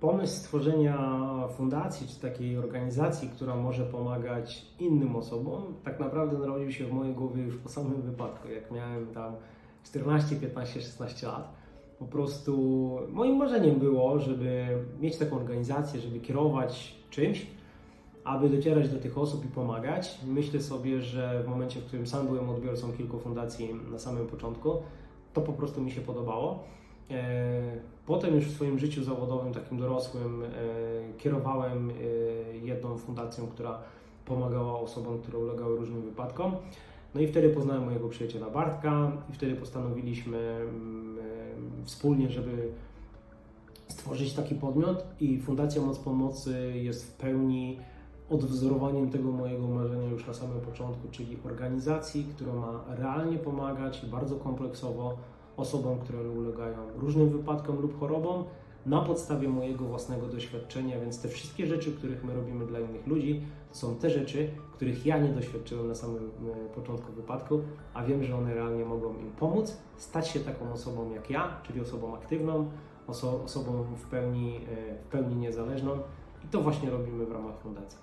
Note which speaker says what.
Speaker 1: Pomysł stworzenia fundacji czy takiej organizacji, która może pomagać innym osobom, tak naprawdę narodził się w mojej głowie już po samym wypadku. Jak miałem tam 14, 15, 16 lat, po prostu moim marzeniem było, żeby mieć taką organizację, żeby kierować czymś, aby docierać do tych osób i pomagać. Myślę sobie, że w momencie, w którym sam byłem odbiorcą kilku fundacji na samym początku, to po prostu mi się podobało. E, Potem już w swoim życiu zawodowym, takim dorosłym, e, kierowałem e, jedną fundacją, która pomagała osobom, które ulegały różnym wypadkom. No i wtedy poznałem mojego przyjaciela Bartka i wtedy postanowiliśmy mm, wspólnie, żeby stworzyć taki podmiot i Fundacja Moc Pomocy jest w pełni odwzorowaniem tego mojego marzenia już na samym początku, czyli organizacji, która ma realnie pomagać bardzo kompleksowo osobom, które ulegają różnym wypadkom lub chorobom na podstawie mojego własnego doświadczenia, więc te wszystkie rzeczy, których my robimy dla innych ludzi, są te rzeczy, których ja nie doświadczyłem na samym e, początku wypadku, a wiem, że one realnie mogą im pomóc stać się taką osobą jak ja, czyli osobą aktywną, oso- osobą w pełni, e, w pełni niezależną i to właśnie robimy w ramach fundacji.